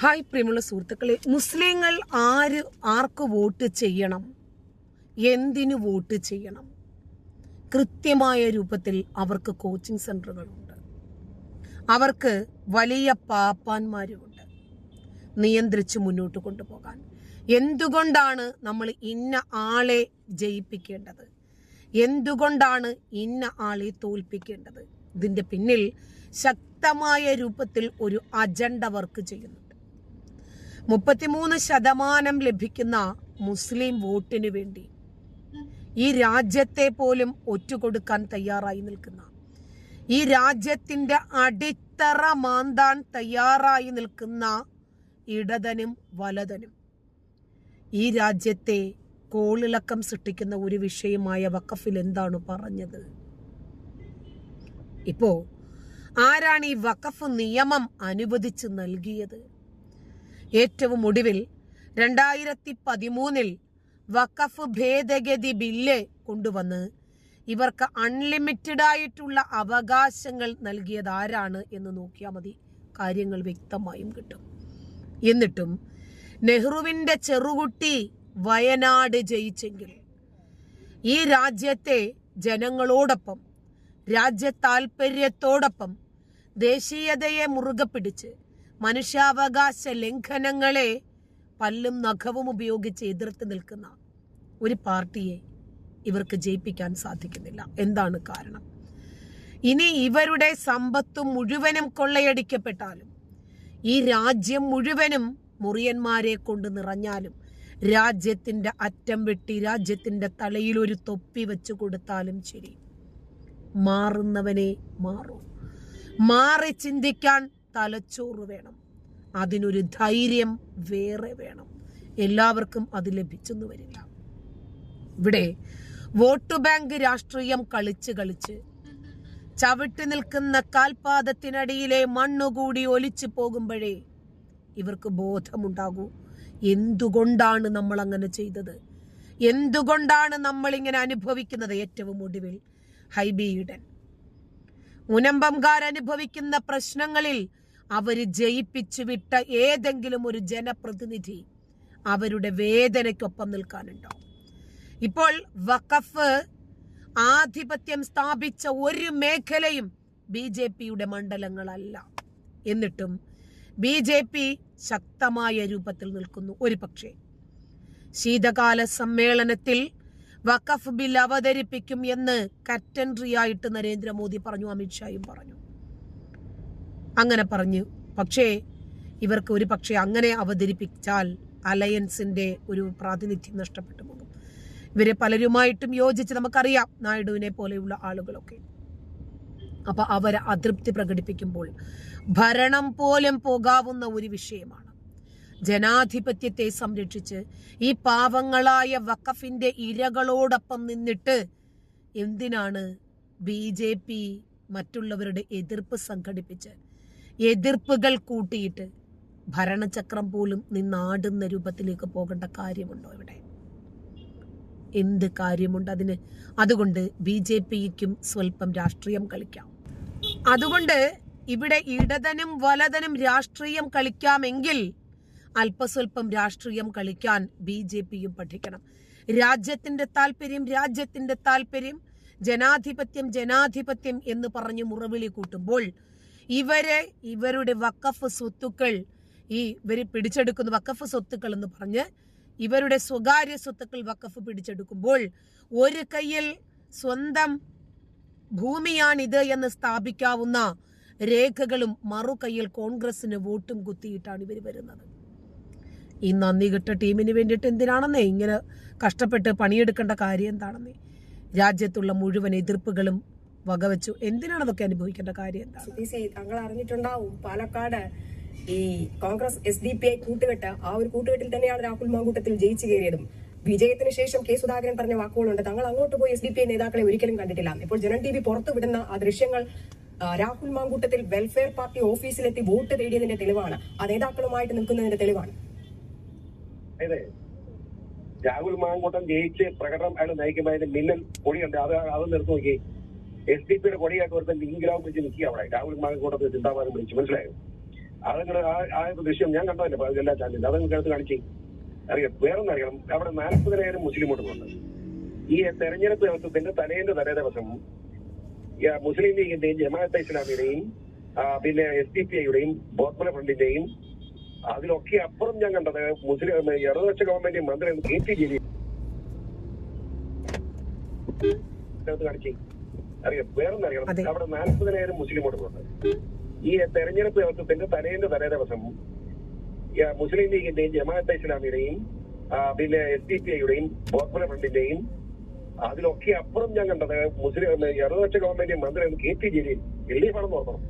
Hi പ്രിയമുള്ള സുഹൃത്തുക്കളെ മുസ്ലിങ്ങൾ ആര് ആർക്ക് വോട്ട് ചെയ്യണം? എന്തിനു വോട്ട് ചെയ്യണം? കൃത്യമായ രൂപത്തിൽ അവർക്ക് കോച്ചിങ് സെന്ററുകളുണ്ട് അവർക്ക് വലിയ പാപ്പാന്മാരുമുണ്ട്. നിയന്ത്രിച്ച് മുന്നോട്ട് കൊണ്ടുപോകാൻ. എന്തുകൊണ്ടാണ് നമ്മൾ ഇന്ന ആളെ ജയിപ്പിക്കേണ്ടത്? എന്തുകൊണ്ടാണ് ഇന്ന ആളെ തോൽപ്പിക്കേണ്ടത്? ഇതിന്റെ പിന്നിൽ ശക്തമായ രൂപത്തിൽ ഒരു അജണ്ട വർക്ക് ചെയ്യുന്നുണ്ട് മുപ്പത്തിമൂന്ന് ശതമാനം ലഭിക്കുന്ന മുസ്ലിം വോട്ടിന് വേണ്ടി ഈ രാജ്യത്തെ പോലും ഒറ്റുകൊടുക്കാൻ തയ്യാറായി നിൽക്കുന്ന ഈ രാജ്യത്തിന്റെ അടിത്തറ മാന്താൻ തയ്യാറായി നിൽക്കുന്ന ഇടതനും വലതനും ഈ രാജ്യത്തെ കോളിളക്കം സൃഷ്ടിക്കുന്ന ഒരു വിഷയമായ വക്കഫിൽ എന്താണ് പറഞ്ഞത്? ഇപ്പോ ആരാണ് ഈ വക്കഫ് നിയമം അനുവദിച്ച് നൽകിയത്? ഏറ്റവും ഒടുവിൽ രണ്ടായിരത്തി പതിമൂന്നിൽ വഖഫ് ഭേദഗതി ബില്ല് കൊണ്ടുവന്ന് ഇവർക്ക് അൺലിമിറ്റഡ് ആയിട്ടുള്ള അവകാശങ്ങൾ നൽകിയത് ആരാണ് എന്ന് നോക്കിയാൽ മതി. കാര്യങ്ങൾ വ്യക്തമായും കിട്ടും. എന്നിട്ടും നെഹ്റുവിന്റെ ചെറുകുട്ടി വയനാട് ജയിച്ചെങ്കിൽ ഈ രാജ്യത്തെ ജനങ്ങളോടൊപ്പം രാജ്യ താൽപര്യത്തോടൊപ്പം ദേശീയതയെ മുറുകെ പിടിച്ച് മനുഷ്യാവകാശ ലംഘനങ്ങളെ പല്ലും നഖവും ഉപയോഗിച്ച് എതിർത്ത് നിൽക്കുന്ന ഒരു പാർട്ടിയെ ഇവർക്ക് ജയിപ്പിക്കാൻ സാധിക്കുന്നില്ല. എന്താണ് കാരണം? ഇനി ഇവരുടെ സമ്പത്ത് മുഴുവനും കൊള്ളയടിക്കപ്പെട്ടാലും ഈ രാജ്യം മുഴുവനും മുറിയന്മാരെ കൊണ്ട് നിറഞ്ഞാലും രാജ്യത്തിന്റെ അറ്റം വെട്ടി രാജ്യത്തിന്റെ തലയിൽ ഒരു തൊപ്പി വെച്ചു കൊടുത്താലും ശരി. മാറുന്നവനെ മാറൂ. മാറി ചിന്തിക്കാൻ തലച്ചോറ് വേണം. അതിനൊരു ധൈര്യം വേറെ വേണം. എല്ലാവർക്കും അത് ലഭിച്ചെന്ന് വരില്ല. ഇവിടെ വോട്ട് ബാങ്ക് രാഷ്ട്രീയം കളിച്ച് കളിച്ച് ചവിട്ടി നിൽക്കുന്ന കാൽപാദത്തിനടിയിലെ മണ്ണുകൂടി ഒലിച്ചു പോകുമ്പോഴേ ഇവർക്ക് ബോധമുണ്ടാകൂ. എന്തുകൊണ്ടാണ് നമ്മൾ അങ്ങനെ ചെയ്തത്? എന്തുകൊണ്ടാണ് നമ്മൾ ഇങ്ങനെ അനുഭവിക്കുന്നത്? ഏറ്റവും ഒടുവിൽ ഹൈബി ഈഡൻ മുനമ്പംകാർ അനുഭവിക്കുന്ന പ്രശ്നങ്ങളിൽ അവർ ജയിപ്പിച്ചു വിട്ട ഏതെങ്കിലും ഒരു ജനപ്രതിനിധി അവരുടെ വേദനയ്ക്കൊപ്പം നിൽക്കാനുണ്ടോ? ഇപ്പോൾ വഖഫ് ആധിപത്യം സ്ഥാപിച്ച ഒരു മേഖലയും ബി ജെ പിയുടെ മണ്ഡലങ്ങളല്ല. എന്നിട്ടും ബി ജെ പി ശക്തമായ രൂപത്തിൽ നിൽക്കുന്നു. ഒരു പക്ഷേ ശീതകാല സമ്മേളനത്തിൽ വഖഫ് ബിൽ അവതരിപ്പിക്കും എന്ന് കറ്റൻട്രിയായിട്ട് നരേന്ദ്രമോദി പറഞ്ഞു അമിത്ഷായും പറഞ്ഞു. അങ്ങനെ പറഞ്ഞു. പക്ഷേ ഇവർക്ക് ഒരു പക്ഷേ അങ്ങനെ അവതരിപ്പിച്ചാൽ അലയൻസിന്റെ ഒരു പ്രാതിനിധ്യം നഷ്ടപ്പെട്ടു പോകും. ഇവരെ പലരുമായിട്ടും യോജിച്ച് നമുക്കറിയാം നായിഡുവിനെ പോലെയുള്ള ആളുകളൊക്കെ. അപ്പൊ അവർ അതൃപ്തി പ്രകടിപ്പിക്കുമ്പോൾ ഭരണം പോലും പോകാവുന്ന ഒരു വിഷയമാണ്. ജനാധിപത്യത്തെ സംരക്ഷിച്ച് ഈ പാവങ്ങളായ വഖഫിന്റെ ഇരകളോടൊപ്പം നിന്നിട്ട് എന്തിനാണ് ബി മറ്റുള്ളവരുടെ എതിർപ്പ് സംഘടിപ്പിച്ച് എതിർപ്പുകൾ കൂട്ടിയിട്ട് ഭരണചക്രം പോലും നിന്നാടുന്ന രൂപത്തിലേക്ക് പോകേണ്ട കാര്യമുണ്ടോ ഇവിടെ? എന്ത് കാര്യമുണ്ട് അതിന്? അതുകൊണ്ട് ബി ജെ പിക്കും സ്വല്പം രാഷ്ട്രീയം കളിക്കാം. അതുകൊണ്ട് ഇവിടെ ഇടതനും വലതനും രാഷ്ട്രീയം കളിക്കാമെങ്കിൽ അല്പസ്വല്പം രാഷ്ട്രീയം കളിക്കാൻ ബി ജെ പിയും പഠിക്കണം. രാജ്യത്തിന്റെ താല്പര്യം രാജ്യത്തിന്റെ താല്പര്യം ജനാധിപത്യം ജനാധിപത്യം എന്ന് പറഞ്ഞ് മുറവിളി കൂട്ടുമ്പോൾ ഇവരെ ഇവരുടെ വക്കഫ് സ്വത്തുക്കൾ ഈ ഇവർ പിടിച്ചെടുക്കുന്ന വക്കഫ് സ്വത്തുക്കൾ എന്ന് പറഞ്ഞ് ഇവരുടെ സ്വകാര്യ സ്വത്തുക്കൾ വക്കഫ് പിടിച്ചെടുക്കുമ്പോൾ ഒരു കയ്യിൽ സ്വന്തം ഭൂമിയാണിത് എന്ന് സ്ഥാപിക്കാവുന്ന രേഖകളും മറു കയ്യിൽ കോൺഗ്രസിന് വോട്ടും കുത്തിയിട്ടാണ് ഇവർ വരുന്നത്. ഈ നന്ദി കിട്ട ടീമിന് വേണ്ടിയിട്ട് എന്തിനാണെന്നേ? ഇങ്ങനെ കഷ്ടപ്പെട്ട് പണിയെടുക്കേണ്ട കാര്യം എന്താണെന്നേ? രാജ്യത്തുള്ള മുഴുവൻ എതിർപ്പുകളും വകവെച്ചു. എന്തിനാണ് അതൊക്കെ അനുഭവിക്കേണ്ട കാര്യം എന്താ സി സി താങ്കൾ അറിഞ്ഞിട്ടുണ്ടാവും പാലക്കാട് ഈ Congress S D P I കൂട്ടുകെട്ട് ആ ഒരു കൂട്ടുകെട്ടിൽ തന്നെയാണ് രാഹുൽ മാങ്കൂട്ടത്തിൽ ജയിച്ചു കയറിയതും. വിജയത്തിന് ശേഷം കെ സുധാകരൻ പറഞ്ഞ വാക്കുകളുണ്ട് തങ്ങൾ അങ്ങോട്ട് പോയി എസ് ഡി പി ഐ നേതാക്കളെ ഒരിക്കലും കണ്ടിട്ടില്ല. ഇപ്പോൾ ജനൻ ടി വി പുറത്തുവിടുന്ന ആ ദൃശ്യങ്ങൾ രാഹുൽ മാങ്കൂട്ടത്തിൽ വെൽഫെയർ പാർട്ടി ഓഫീസിലെത്തി വോട്ട് തേടിയതിന്റെ തെളിവാണ്. ആ നേതാക്കളുമായിട്ട് നിൽക്കുന്നതിന്റെ തെളിവാണ്. രാഹുൽ മാങ്കൂട്ടം ജയിച്ച് പ്രകടനം അയാൾ നയിക്കുമ്പോൾ അതിന്റെ മിന്നൽ പൊടിയുണ്ട്. അത് അത് നിർത്തി നോക്കി. എസ് ഡി പിയുടെ കൊടിയായിട്ട് ഒരുത്തൻ ലിംഗിലാവും വെച്ച് നിൽക്കുക അവിടെ. രാഹുൽ മാങ്കൂട്ടത്തിൽ ചിന്താവാദം വിളിച്ചു. മനസ്സിലായോ? അതങ്ങനെ ആ ആ ദൃശ്യം ഞാൻ കണ്ടതല്ലേ? എല്ലാ ചാനലിലും അതങ്ങ് എടുത്ത് കാണിച്ചേ അറിയാം. വേറൊന്നും അറിയണം. അവിടെ നാൽപ്പതിനായിരം മുസ്ലിം വോട്ടുകളുണ്ട് ഈ തെരഞ്ഞെടുപ്പ് ദിവസത്തിന്റെ തലേന്റെ തലേ ദിവസം മുസ്ലിം ലീഗിന്റെയും ജമാഅത്തെ ഇസ്ലാമിയുടെയും പിന്നെ എസ് ഡി പി ഐയുടെയും ബോത്മല ഫ്രണ്ടിന്റെയും അതിലൊക്കെ അപ്പുറം ഞാൻ കണ്ടത് മുസ്ലിം ഇടതുപക്ഷ ഗവൺമെന്റ് മന്ത്രി കെ ടി ജലീൽ. കാണിച്ചേ. അറിയാം വേറെ. അറിയണം. അവിടെ നാൽപ്പതിനായിരം മുസ്ലിം വോട്ടുകളുണ്ട് ഈ തെരഞ്ഞെടുപ്പ് ദിവസത്തിന്റെ തലേന്റെ തലേ ദിവസം മുസ്ലിം ലീഗിന്റെയും ജമാഅത്തെ ഇസ്ലാമിയുടെയും പിന്നെ എസ് ഡി പി ഐയുടെയും ഗോത്ര ഫ്രണ്ടിന്റെയും അതിലൊക്കെ അപ്പുറം ഞാൻ കണ്ടത് മുസ്ലിം ഇടതുപക്ഷ ഗവൺമെന്റ് മന്ത്രി K P Jaleel. L D F ആണെന്ന് ഓർക്കണം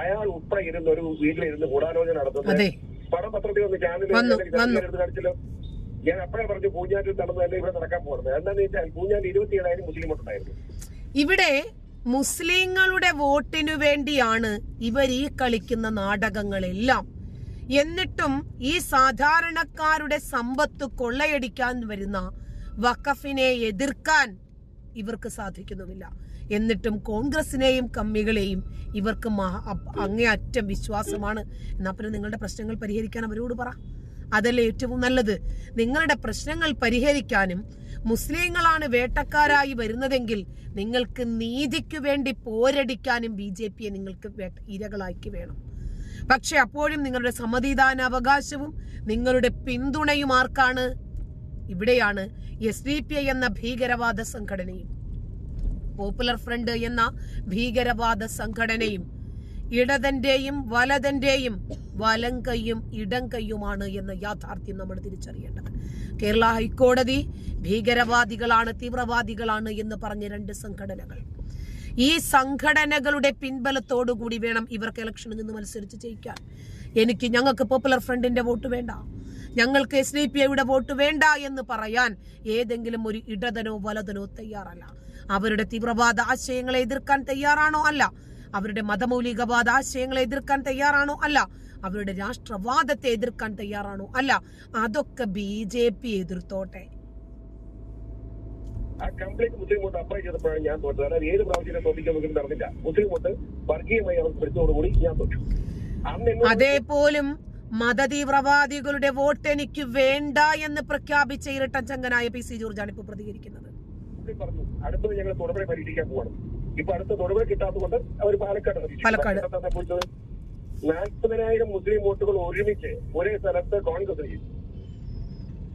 അയാൾ ഉൾപ്പെടെ ഇരുന്ന് ഒരു വീട്ടിലിരുന്ന് ഗൂഢാലോചന നടത്തുന്നത്. പടം പത്രത്തിൽ വന്ന് ചാനലിൽ കാണിച്ചല്ലോ. ഞാൻ അപ്പോഴേ പറഞ്ഞു പൂഞ്ഞാറ്റിൽ നടന്നു തന്നെ ഇവിടെ നടക്കാൻ പോകുന്നത് എന്താണെന്ന് വെച്ചാൽ പൂഞ്ഞാറ്റിൽ ഇരുപത്തിയേഴായിരം മുസ്ലിം വോട്ടുണ്ടായിരുന്നു. ഇവിടെ മുസ്ലിങ്ങളുടെ വോട്ടിനു വേണ്ടിയാണ് ഇവർ ഈ കളിക്കുന്ന നാടകങ്ങളെല്ലാം. എന്നിട്ടും ഈ സാധാരണക്കാരുടെ സമ്പത്ത് കൊള്ളയടിക്കാൻ വരുന്ന വഖഫിനെ എതിർക്കാൻ ഇവർക്ക് സാധിക്കുന്നുമില്ല. എന്നിട്ടും കോൺഗ്രസിനെയും കമ്മികളെയും ഇവർക്ക് അങ്ങേയറ്റം വിശ്വാസമാണ്. എന്നാ പിന്നെ നിങ്ങളുടെ പ്രശ്നങ്ങൾ പരിഹരിക്കാൻ അവരോട് പറ. അതല്ലേ ഏറ്റവും നല്ലത്? നിങ്ങളുടെ പ്രശ്നങ്ങൾ പരിഹരിക്കാനും മുസ്ലിങ്ങളാണ് വേട്ടക്കാരായി വരുന്നതെങ്കിൽ നിങ്ങൾക്ക് നീതിക്ക് വേണ്ടി പോരടിക്കാനും ബി ജെ പിയെ നിങ്ങൾക്ക് ഇരകളാക്കി വേണം. പക്ഷെ അപ്പോഴും നിങ്ങളുടെ സമ്മതിദാനാവകാശവും നിങ്ങളുടെ പിന്തുണയും ആർക്കാണ്? ഇവിടെയാണ് എസ് ഡി പി ഐ എന്ന ഭീകരവാദ സംഘടനയും. പോപ്പുലർ ഫ്രണ്ട് എന്ന ഭീകരവാദ സംഘടനയും ഇടതന്റെയും വലതന്റെയും വലം കൈയും ഇടം കൈയുമാണ് എന്ന യാഥാർത്ഥ്യം നമ്മൾ തിരിച്ചറിയേണ്ടത്. കേരള ഹൈക്കോടതി ഭീകരവാദികളാണ് തീവ്രവാദികളാണ് എന്ന് പറഞ്ഞ രണ്ട് സംഘടനകൾ. ഈ സംഘടനകളുടെ പിൻബലത്തോടുകൂടി വേണം ഇവർക്ക് ഇലക്ഷനിൽ നിന്ന് മത്സരിച്ച് ജയിക്കാൻ. എനിക്ക് ഞങ്ങൾക്ക് പോപ്പുലർ ഫ്രണ്ടിന്റെ വോട്ട് വേണ്ട ഞങ്ങൾക്ക് എസ് ഡി പി ഐയുടെ വോട്ട് വേണ്ട എന്ന് പറയാൻ ഏതെങ്കിലും ഒരു ഇടതനോ വലതനോ തയ്യാറല്ല. അവരുടെ തീവ്രവാദ ആശയങ്ങളെ എതിർക്കാൻ തയ്യാറാണോ അല്ല? അവരുടെ മതമൗലികവാദ ആശയങ്ങളെ എതിർക്കാൻ തയ്യാറാണോ അല്ല? അവരുടെ രാഷ്ട്രവാദത്തെ എതിർക്കാൻ തയ്യാറാണോ അല്ല? അതൊക്കെ ബി ജെ പി എതിർത്തോട്ടെ. ആ കംപ്ലീറ്റ് മുസ്ലിം വോട്ട് അപ്ലൈ ചെയ്തപ്പോഴാണ് ഞാൻ തോറ്റത്. അതായത് ഏത് പ്രാവശ്യം തോപ്പിക്കാൻ നോക്കി നടന്നില്ല. മുസ്ലിം വോട്ട് വർഗീയമായി അവർക്ക് പിടിച്ചതോടുകൂടി ഞാൻ തോറ്റു. അതേപോലും മതതീവ്രവാദികളുടെ വോട്ട് എനിക്ക് വേണ്ട എന്ന് പ്രഖ്യാപിച്ച ഇരട്ടച്ചങ്കനായ പി സി ജോർജാണ് ഇപ്പോൾ പ്രതികരിക്കുന്നത്. പറഞ്ഞു അടുത്തത് ഞങ്ങൾ തുടർന്ന് പരീക്ഷിക്കാൻ പോവാണ്. ഇപ്പൊ അടുത്ത തൊടുപുഴ കിട്ടാത്തതുകൊണ്ട് അവർ പാലക്കാട്. പാലക്കാട്. സംഭവിച്ചത് നാൽപ്പതിനായിരം മുസ്ലിം വോട്ടുകൾ ഒരുമിച്ച് ഒരേ സ്ഥലത്ത് കോൺഗ്രസ് ജയിച്ചു.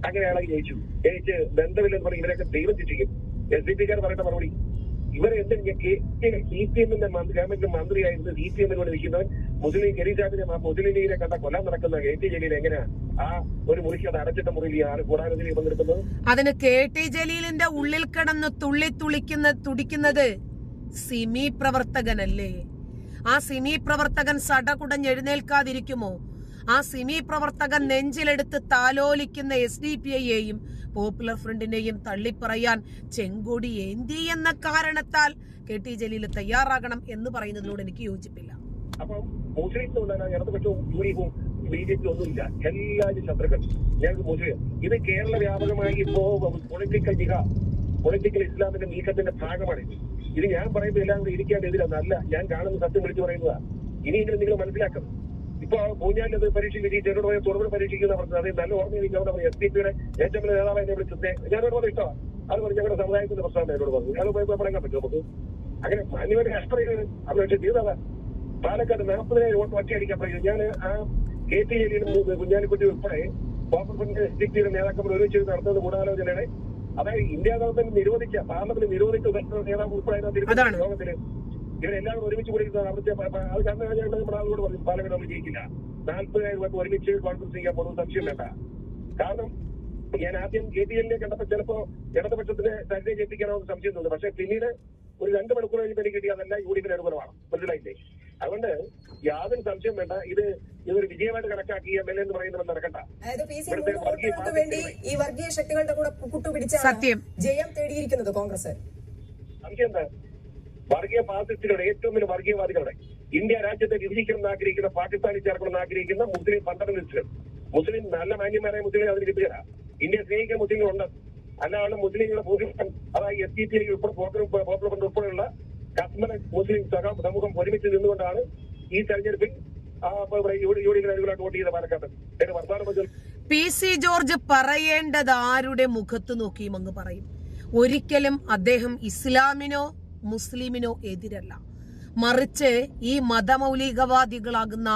അങ്ങനെയാണ് ജയിച്ചു ജയിച്ച് ബന്ധമില്ലെന്ന് പറഞ്ഞ് ഇവരൊക്കെ ദൈവം ശിക്ഷിക്കും. എസ് ഡി പിക്കാർ പറയേണ്ട മറുപടി ഇവരെ എന്തിന് സി പി എമ്മിന്റെ ഗവൺമെന്റിന്റെ മന്ത്രിയായിരുന്നു സി പി എമ്മിനോട് നിൽക്കുന്നവൻ മുസ്ലിം ഗരീജാബിനെ മുസ്ലിം ലീഗിനെ കണ്ട കൊല്ലാൻ നടക്കുന്ന കെ ടി ജലീൽ എങ്ങനെയാ? ആ ഒരു മുറിക്ക് അത് അടച്ചിട്ട മുറിയിൽ ആണ് കൂടാനത്തിൽ പങ്കെടുക്കുന്നത് അതിന് കെ ടി ജലീലിന്റെ ഉള്ളിൽ കിടന്ന് തുള്ളി തുളിക്കുന്ന തുടിക്കുന്നത് സിമി പ്രവർത്തകനല്ലേ? ആ സിമി പ്രവർത്തകൻ സടകുടഞ്ഞ് എഴുന്നേൽക്കാതിരിക്കുമോ ആ സിമി പ്രവർത്തകൻ നെഞ്ചിലെടുത്ത് താലോലിക്കുന്ന എസ് ഡി പി ഐയെയും പോപ്പുലർ ഫ്രണ്ടിനെയും തള്ളിപ്പറയാൻ ചെങ്കൊടി എന്തി എന്ന കാരണത്താൽ കെ ടി ജലീൽ തയ്യാറാകണം എന്ന് പറയുന്നതിനോട് എനിക്ക് യോജിപ്പില്ല. ഇത് കേരള വ്യാപകമായി ഇപ്പോ പൊളിറ്റിക്കൽ ജിഹ പൊളിറ്റിക്കൽ ഇസ്ലാമിന്റെ നീക്കത്തിന്റെ ഭാഗമാണ് ഇത്. ഞാൻ പറയുമ്പോൾ എല്ലാം കൂടി ഇരിക്കേണ്ട അല്ല ഞാൻ കാണുന്ന സത്യം വിളിച്ചു പറയുന്നതാ. ഇനിയെങ്കിലും നിങ്ങൾ മനസ്സിലാക്കണം. ഇപ്പൊ പൂഞ്ഞാലിൽ അത് പരീക്ഷ വിജയിച്ചവരോട് പോയ തുറവിൽ പരീക്ഷിക്കുന്ന പറഞ്ഞത്. അത് നല്ല ഓർമ്മ എനിക്ക് അവിടെ എസ് ഡി പിയുടെ ഏറ്റവും വലിയ നേതാവ് എന്നെ വിളിച്ചത്. ഞാനോട് വളരെ ഇഷ്ടമാണ് അത് പറഞ്ഞു ഞങ്ങളുടെ സമുദായത്തിന്റെ പ്രശ്നമാണ് എന്നോട് പറഞ്ഞു. അത് പോയി പറയാൻ പറ്റും നമുക്ക്? അങ്ങനെ മാന്യവരെ രാഷ്ട്രീയ അവർ പക്ഷേ ചെയ്തതാ പാലക്കാട് നാൽപ്പതിനായിരം വോട്ട് ഒറ്റയടിക്കാൻ പറയുന്നത് ഞാൻ ആ കെ ടി ജലീലും കുഞ്ഞാലിക്കുട്ടി ഉൾപ്പെടെ കോൺഗ്രസിന്റെ എസ് ഡി പിയുടെ നേതാക്കൾ ഒരുമിച്ച് നടത്തുന്നത് ഗൂഢാലോചനയുടെ അതായത് ഇന്ത്യ ഗവൺമെന്റ് നിരോധിച്ച പാർലമെന്റ് നിരോധിച്ച നേതാവ് ഉൾപ്പെടെ. യോഗത്തിൽ ഇവരെല്ലാവരും ഒരുമിച്ച് കൂടി അവിടുത്തെ അത് കാരണം നമ്മുടെ ആളോട് പറഞ്ഞു പാലക്കാട് നമ്മൾ ജയിക്കില്ല. നാൽപ്പതിനായിരം ഒരുമിച്ച് കോൺഗ്രസ് ചെയ്യാൻ പോകുന്നത് സംശയം വേണ്ട. കാരണം ഞാൻ ആദ്യം കെ ടി എല്ലിനെ കണ്ടപ്പോൾ ചിലപ്പോ ഇടതുപക്ഷത്തിന് തന്നെ ജയിപ്പിക്കാനോ സംശയം തോന്നുന്നു പക്ഷെ പിന്നീട് ഒരു രണ്ട് മണിക്കൂർ കഴിഞ്ഞ് എനിക്ക് കിട്ടിയ അതല്ല യു ഡി എഫിന് അനുകൂലമാണ്. മനസ്സിലായില്ലേ? അതുകൊണ്ട് യാതൊരു സംശയം വേണ്ട. ഇത് ഇതൊരു വിജയമായിട്ട് കണക്കാക്കി എം എൽ എ എന്ന് പറയുന്നത് നടക്കണ്ട. അതായത് വർഗീയ വോട്ടുകൾക്ക് വേണ്ടി ഈ വർഗീയ ശക്തികളുടെ കൂടെ കൂട്ടുപിടിച്ചാണ് സത്യം. ജയം തേടിയിരിക്കുന്നത് കോൺഗ്രസ്. സംശയം വർഗീയ ഫാസിസ്റ്റുകളുടെ ഏറ്റവും വലിയ വർഗീയവാദികളുടെ ഇന്ത്യ രാജ്യത്തെ വിഭജിക്കണമെന്ന് ആഗ്രഹിക്കുന്ന പാകിസ്ഥാനിൽ ചേർക്കണമെന്ന് ആഗ്രഹിക്കുന്ന മുസ്ലിം ഫണ്ടമെന്റലിസ്റ്റുകൾ മുസ്ലിം നല്ല മാന്യന്മാരായ മുസ്ലിം അതിന് കിട്ടുകയില്ല. ഇന്ത്യ സ്നേഹിക്കുന്ന മുസ്ലിങ്ങളുണ്ട്. അല്ലാതെ മുസ്ലിങ്ങളുടെ ഭൂരിപക്ഷം അതായത് എസ് ടി പി ഐ ഉൾപ്പെടെ പോപ്പുലർ ഫ്രണ്ട് ഉൾപ്പെടെയുള്ള കസ്മല മുസ്ലിം സഹ- സമൂഹം ഒരുമിച്ച് നിന്നുകൊണ്ടാണ് ഈ തെരഞ്ഞെടുപ്പിൽ ഇവിടെ പാലക്കാട്ട് എന്റെ പി സി ജോർജ് പറയേണ്ടത് ആരുടെ മുഖത്ത് നോക്കിയും അങ്ങ് പറയും. ഒരിക്കലും അദ്ദേഹം ഇസ്ലാമിനോ മുസ്ലിമിനോ എതിരല്ല. മറിച്ച് ഈ മതമൗലികവാദികളാകുന്ന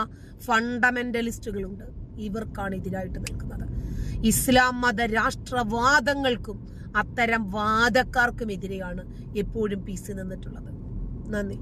ഫണ്ടമെന്റലിസ്റ്റുകളുണ്ട്. ഇവർക്കാണ് എതിരായിട്ട് നിൽക്കുന്നത്. ഇസ്ലാം മത രാഷ്ട്രവാദങ്ങൾക്കും അത്തരം വാദക്കാർക്കും എതിരെയാണ് എപ്പോഴും പി സി നിന്നിട്ടുള്ളത്. നന്ദി.